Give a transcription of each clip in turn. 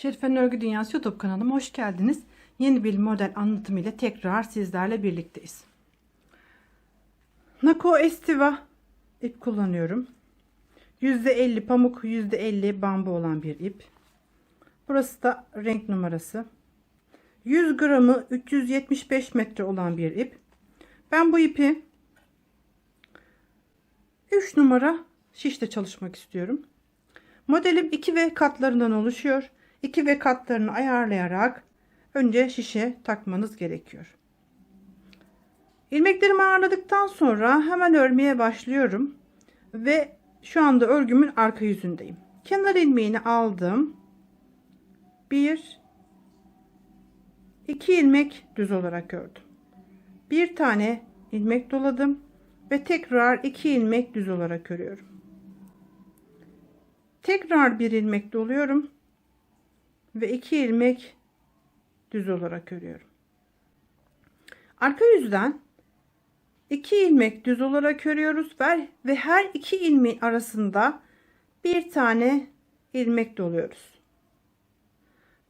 Şerife'nin Örgü Dünyası YouTube kanalıma hoş geldiniz. Yeni bir model anlatımı ile tekrar sizlerle birlikteyiz. Nako Estiva ip kullanıyorum. %50 pamuk, %50 bambu olan bir ip. Burası da renk numarası. 100 gramı 375 metre olan bir ip. Ben bu ipi 3 numara şişte çalışmak istiyorum. Modelim 2 ve katlarından oluşuyor. 2 ve katlarını ayarlayarak önce şişe takmanız gerekiyor. İlmeklerimi ayarladıktan sonra hemen örmeye başlıyorum. Ve şu anda örgümün arka yüzündeyim. Kenar ilmeğini aldım. 1 2 ilmek düz olarak ördüm. Bir tane ilmek doladım ve tekrar 2 ilmek düz olarak örüyorum. Tekrar bir ilmek doluyorum ve 2 ilmek düz olarak örüyorum. Arka yüzden 2 ilmek düz olarak örüyoruz ve, her iki ilmeğin arasında bir tane ilmek doluyoruz.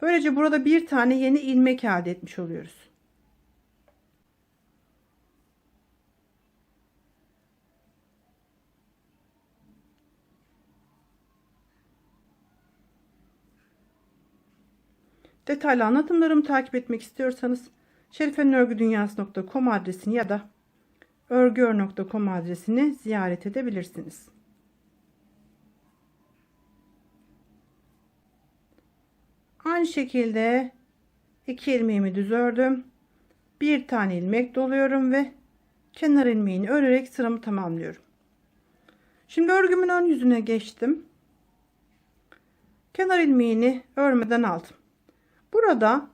Böylece burada bir tane yeni ilmek elde etmiş oluyoruz. Detaylı anlatımlarımı takip etmek istiyorsanız şerifenörgüdünyası.com adresini ya da örgüör.com adresini ziyaret edebilirsiniz. Aynı şekilde iki ilmeğimi düz ördüm. Bir tane ilmek doluyorum ve kenar ilmeğini örerek sıramı tamamlıyorum. Şimdi örgümün ön yüzüne geçtim. Kenar ilmeğini örmeden aldım. Burada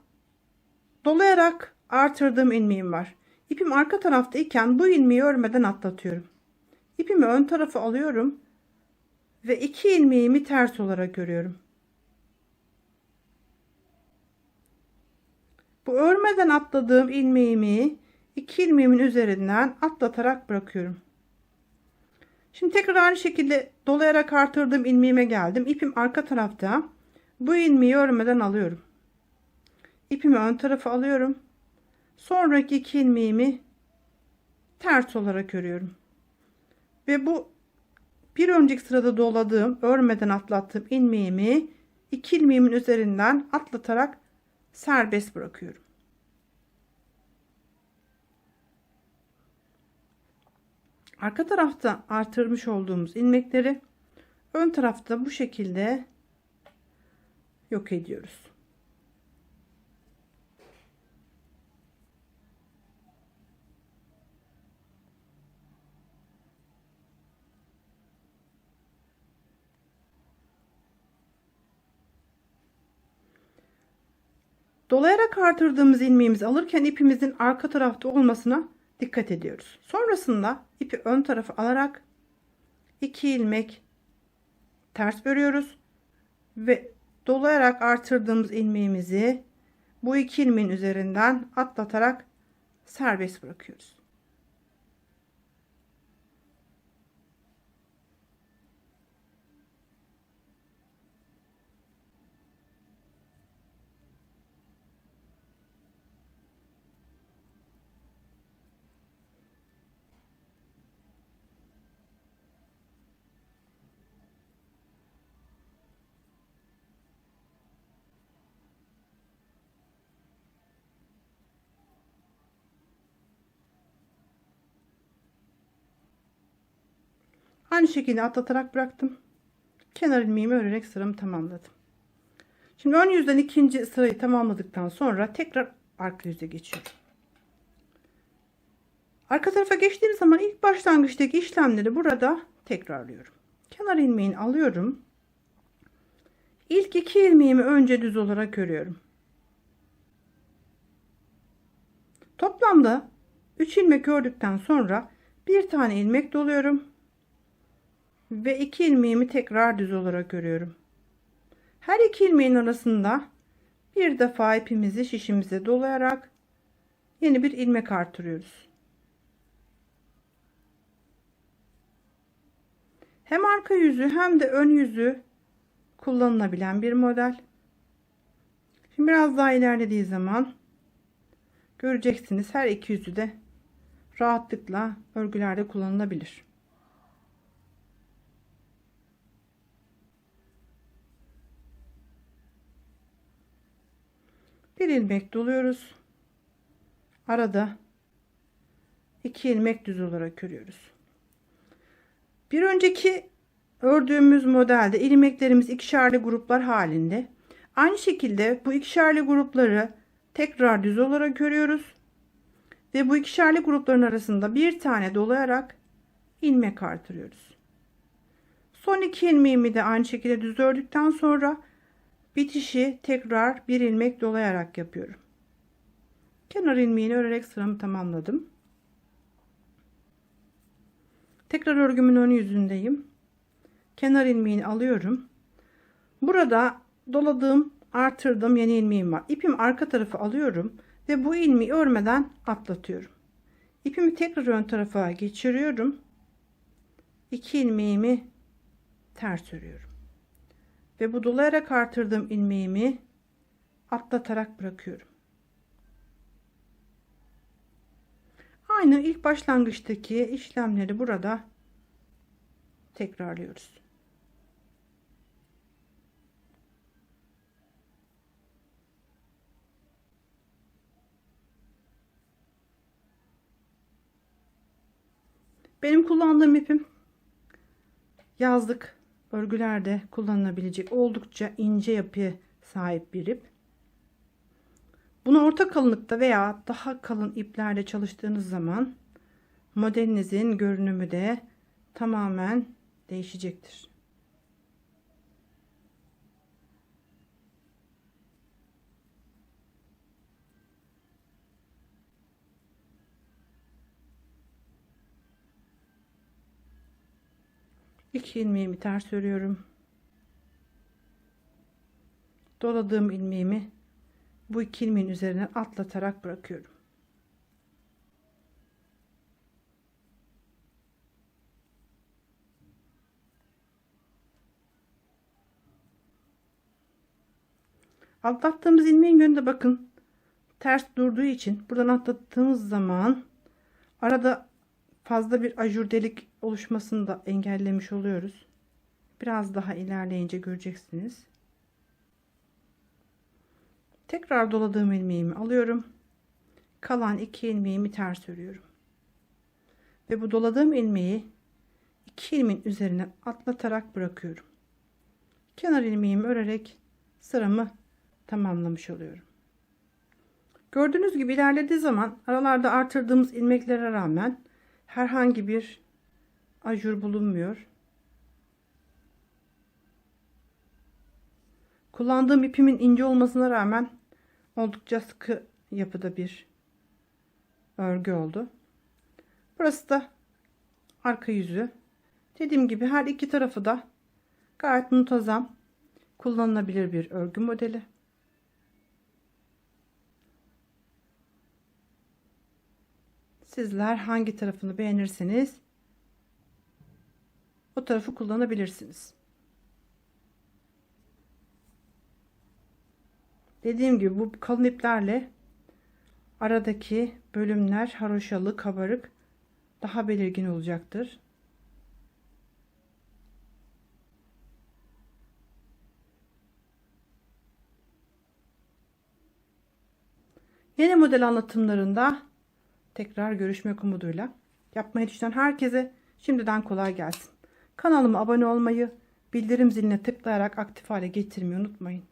dolayarak artırdığım ilmeğim var. İpim arka tarafta iken bu ilmeği örmeden atlatıyorum. İpimi ön tarafa alıyorum ve iki ilmeğimi ters olarak örüyorum. Bu örmeden atladığım ilmeğimi iki ilmeğimin üzerinden atlatarak bırakıyorum. Şimdi tekrar aynı şekilde dolayarak artırdığım ilmeğime geldim. İpim arka tarafta. Bu ilmeği örmeden alıyorum. İpimi ön tarafa alıyorum. Sonraki iki ilmeğimi ters olarak örüyorum. Ve bu bir önceki sırada doladığım, örmeden atlattığım ilmeğimi iki ilmeğimin üzerinden atlatarak serbest bırakıyorum. Arka tarafta artırmış olduğumuz ilmekleri ön tarafta bu şekilde yok ediyoruz. Dolayarak artırdığımız ilmeğimizi alırken ipimizin arka tarafta olmasına dikkat ediyoruz. Sonrasında ipi ön tarafa alarak 2 ilmek ters örüyoruz ve dolayarak artırdığımız ilmeğimizi bu iki ilmeğin üzerinden atlatarak serbest bırakıyoruz. Aynı şekilde atlatarak bıraktım. Kenar ilmeğimi örerek sıramı tamamladım. Şimdi ön yüzden ikinci sırayı tamamladıktan sonra tekrar arka yüze geçiyorum. Arka tarafa geçtiğim zaman ilk başlangıçtaki işlemleri burada tekrarlıyorum. Kenar ilmeğini alıyorum. İlk iki ilmeğimi önce düz olarak örüyorum. Toplamda 3 ilmek ördükten sonra bir tane ilmek doluyorum ve iki ilmeğimi tekrar düz olarak örüyorum. Her iki ilmeğin arasında bir defa ipimizi şişimize dolayarak yeni bir ilmek artırıyoruz. Hem arka yüzü hem de ön yüzü kullanılabilen bir model. Şimdi biraz daha ilerlediği zaman göreceksiniz her iki yüzü de rahatlıkla örgülerde kullanılabilir. Bir ilmek doluyoruz. Arada iki ilmek düz olarak örüyoruz. Bir önceki ördüğümüz modelde ilmeklerimiz ikişerli gruplar halinde. Aynı şekilde bu ikişerli grupları tekrar düz olarak örüyoruz. Ve bu ikişerli grupların arasında bir tane dolayarak ilmek artırıyoruz. Son iki ilmeğimi de aynı şekilde düz ördükten sonra bitişi tekrar bir ilmek dolayarak yapıyorum. Kenar ilmeğini örerek sıramı tamamladım. Tekrar örgümün ön yüzündeyim. Kenar ilmeğini alıyorum. Burada doladığım, artırdığım yeni ilmeğim var. İpim arka tarafı alıyorum ve bu ilmeği örmeden atlatıyorum. İpimi tekrar ön tarafa geçiriyorum. İki ilmeğimi ters örüyorum. Ve bu dolayarak artırdığım ilmeğimi atlatarak bırakıyorum. Aynı ilk başlangıçtaki işlemleri burada tekrarlıyoruz. Benim kullandığım ipim yazlık örgülerde kullanılabilecek oldukça ince yapıya sahip bir ip. Bunu orta kalınlıkta veya daha kalın iplerle çalıştığınız zaman modelinizin görünümü de tamamen değişecektir. İki ilmeğimi ters örüyorum. Doladığım ilmeğimi bu iki ilmeğin üzerine atlatarak bırakıyorum. Atlattığımız ilmeğin yönünde bakın ters durduğu için buradan atlattığımız zaman arada fazla bir ajur delik oluşmasını da engellemiş oluyoruz. Biraz daha ilerleyince göreceksiniz. Tekrar doladığım ilmeğimi alıyorum. Kalan iki ilmeğimi ters örüyorum. Ve bu doladığım ilmeği iki ilmeğin üzerine atlatarak bırakıyorum. Kenar ilmeğimi örerek sıramı tamamlamış oluyorum. Gördüğünüz gibi ilerlediği zaman aralarda artırdığımız ilmeklere rağmen herhangi bir ajur bulunmuyor. Kullandığım ipimin ince olmasına rağmen oldukça sıkı yapıda bir örgü oldu. Burası da arka yüzü. Dediğim gibi her iki tarafı da gayet muntazam kullanılabilir bir örgü modeli. Sizler hangi tarafını beğenirseniz o tarafı kullanabilirsiniz. Dediğim gibi bu kalın iplerle aradaki bölümler haroşalı, kabarık daha belirgin olacaktır. Yeni model anlatımlarında tekrar görüşmek umuduyla. Yapmayı düşünen herkese şimdiden kolay gelsin. Kanalıma abone olmayı, bildirim ziline tıklayarak aktif hale getirmeyi unutmayın.